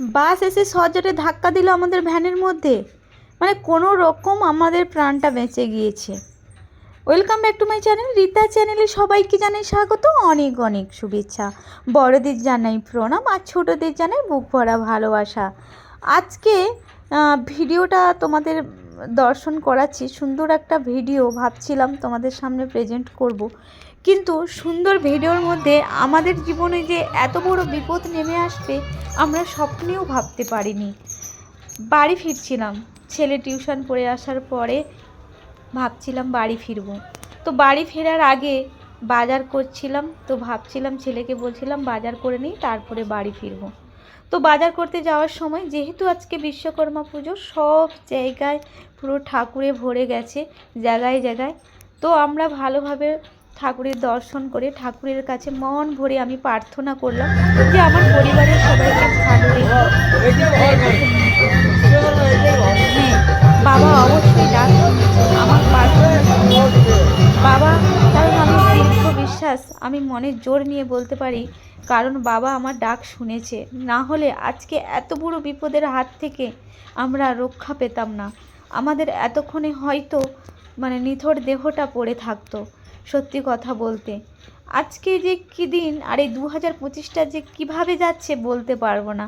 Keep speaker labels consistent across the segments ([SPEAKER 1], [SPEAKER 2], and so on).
[SPEAKER 1] বাস এসে সজোরে ধাক্কা দিল আমাদের ভ্যানের মধ্যে। মানে কোনো রকম আমাদের প্রাণটা বেঁচে গিয়েছে। Welcome back to my channel. Rita চ্যানেলে সবাইকে জানাই স্বাগত। অনেক অনেক শুভেচ্ছা। বড়দের জানাই প্রণাম আর ছোটদের জানাই বুক ভরা ভালোবাসা। আজকে ভিডিওটা তোমাদের দর্শন করাচ্ছি। সুন্দর একটা ভিডিও ভাবছিলাম তোমাদের সামনে প্রেজেন্ট করব। কিন্তু সুন্দর ভিডিওর মধ্যে আমাদের জীবনে যে এত বড় বিপদ নেমে আসবে, আমরা স্বপ্নেও ভাবতে পারিনি। বাড়ি ফিরছিলাম। ছেলে টিউশন পড়ে আসার পরে ভাবছিলাম বাড়ি ফিরবো। তো বাড়ি ফেরার আগে বাজার করছিলাম। তো ভাবছিলাম ছেলেকে বলছিলাম, বাজার করে নিই, তারপরে বাড়ি ফিরবো। তো বাজার করতে যাওয়ার সময় যেহেতু আজকে বিশ্বকর্মা পুজো, সব জায়গায় পুরো ঠাকুরে ভরে গেছে, জায়গায় জায়গায়। তো আমরা ভালোভাবে ঠাকুরের দর্শন করে ঠাকুরের কাছে মন ভরে আমি প্রার্থনা করলাম যে আমার পরিবারের সবাইকে ভালো হ্যাঁ বাবা অবশ্যই ডাক। আমার বাবা, কারণ আমি দীর্ঘ বিশ্বাস, আমি মনে জোর নিয়ে বলতে পারি কারণ বাবা আমার ডাক শুনেছে। না হলে আজকে এত বড় বিপদের হাত থেকে আমরা রক্ষা পেতাম না। আমাদের এতক্ষণে হয়তো মানে নিথর দেহটা পড়ে থাকতো, সত্যি কথা বলতে। আজকে যে কী দিন, আর এই দু হাজার পঁচিশটা যে কীভাবে যাচ্ছে বলতে পারব না।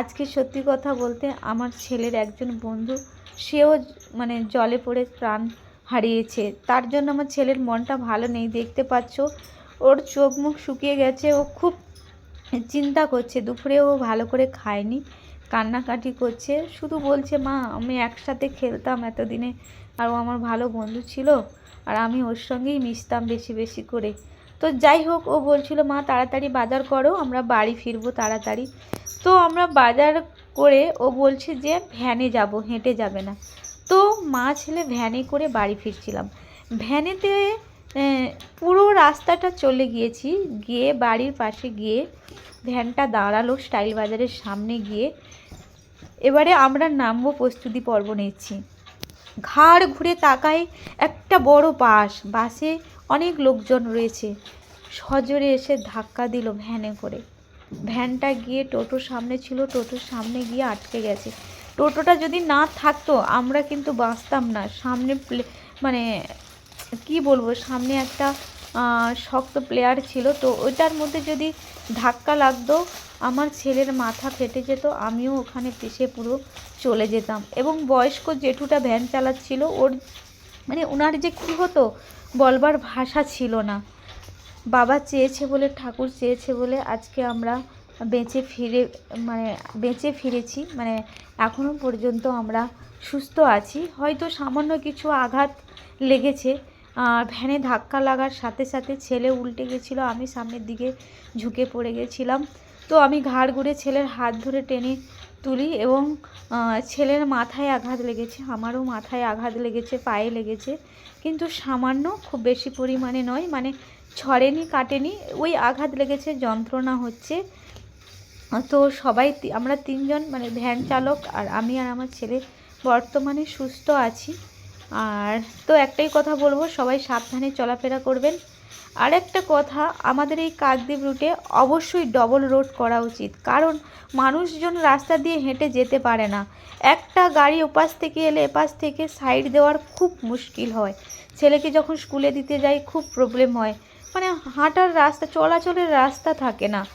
[SPEAKER 1] আজকে সত্যি কথা বলতে আমার ছেলের একজন বন্ধু, সেও মানে জলে পড়ে প্রাণ হারিয়েছে। তার জন্য আমার ছেলের মনটা ভালো নেই, দেখতে পাচ্ছ? ওর চোখ মুখ শুকিয়ে গেছে, ও খুব চিন্তা করছে দুপুরে ও ভালো করে খায়নি, কান্নাকাটি করছে, শুধু বলছে, মা, আমি একসাথে খেলতাম এতদিনে, আর ও আমার ভালো বন্ধু ছিল, আর আমি ওর সঙ্গেই মিশতাম বেশি বেশি করে। তো যাই হোক, ও বলছিল, মা, তাড়াতাড়ি বাজার করো, আমরা বাড়ি ফিরবো তাড়াতাড়ি। তো আমরা বাজার করে ও বলছে যে, ভ্যানে যাব, হেঁটে যাবে না। তো মা ছেলে ভ্যানে করে বাড়ি ফিরছিলাম। ভ্যানেতে পুরো রাস্তাটা চলে গিয়েছি। গিয়ে বাড়ির পাশে গিয়ে ভ্যানটা দাঁড়াল স্টাইল বাজারের সামনে গিয়ে। এবারে আমরা নামবো প্রস্তুতি পর্ব নিচ্ছি। ঘাড় ঘুরে তাকায় একটা বড় বাস। বাসে অনেক লোকজন রয়েছে। সজোরে এসে ধাক্কা দিল ভ্যানে করে। ভ্যানটা গিয়ে টোটোর সামনে ছিল। টোটোর সামনে গিয়ে আটকে গেছে। টোটোটা যদি না থাকতো, আমরা কিন্তু বাঁচতাম না। সামনে মানে কি বলব, সামনে একটা শক্ত প্লেয়ার ছিল। তো ওইটার মধ্যে যদি ধাক্কা লাগতো, আমার ছেলের মাথা ফেটে যেত, আমিও ওখানে পিষে পুরো চলে যেতাম। এবং বয়স্ক জেঠুটা ভ্যান চালাচ্ছিল, ওর মানে ওনার যে কী হতো, বলবার ভাষা ছিল না। বাবা চেয়েছে বলে, ঠাকুর চেয়েছে বলে আজকে আমরা বেঁচে ফিরে মানে বেঁচে ফিরেছি মানে এখনও পর্যন্ত আমরা সুস্থ আছি। হয়তো সামান্য কিছু আঘাত লেগেছে ভ্যানে ধাক্কা লাগার সাথে সাথে ছেলে উল্টে গেছিল, আমি সামনের দিকে ঝুঁকে পড়ে গেছিলাম। তো আমি ঘাড় ঘুরে ছেলের হাত ধরে টেনে তুলি এবং ছেলের মাথায় আঘাত লেগেছে, আমারও মাথায় আঘাত লেগেছে, পায়ে লেগেছে। কিন্তু সামান্য, খুব বেশি পরিমাণে নয় মানে ছড়েনি, কাটেনি, ওই আঘাত লেগেছে, যন্ত্রণা হচ্ছে। তো সবাই আমরা তিনজন মানে ভ্যান চালক আর আমি আর আমার ছেলে বর্তমানে সুস্থ আছি। আর তো একটাই কথা বলব, সবাই সাবধানে চলাফেরা করবেন। আর একটা কথা, আমাদের এই কাকদ্বীপ রুটে অবশ্যই ডবল রোড করা উচিত। কারণ মানুষজন রাস্তা দিয়ে হেঁটে যেতে পারে না। একটা গাড়ি ওপাশ থেকে এলে এপাশ থেকে সাইড দেওয়ার খুব মুশকিল হয়। ছেলেকে যখন স্কুলে দিতে যাই খুব প্রবলেম হয়। মানে হাঁটার রাস্তা, চলাচলের রাস্তা থাকে না।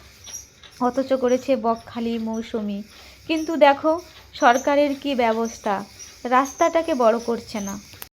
[SPEAKER 1] অথচ করেছে বকখালি, মৌসুমি। কিন্তু দেখো, সরকারের কি ব্যবস্থা? রাস্তাটাকে বড় করছে না।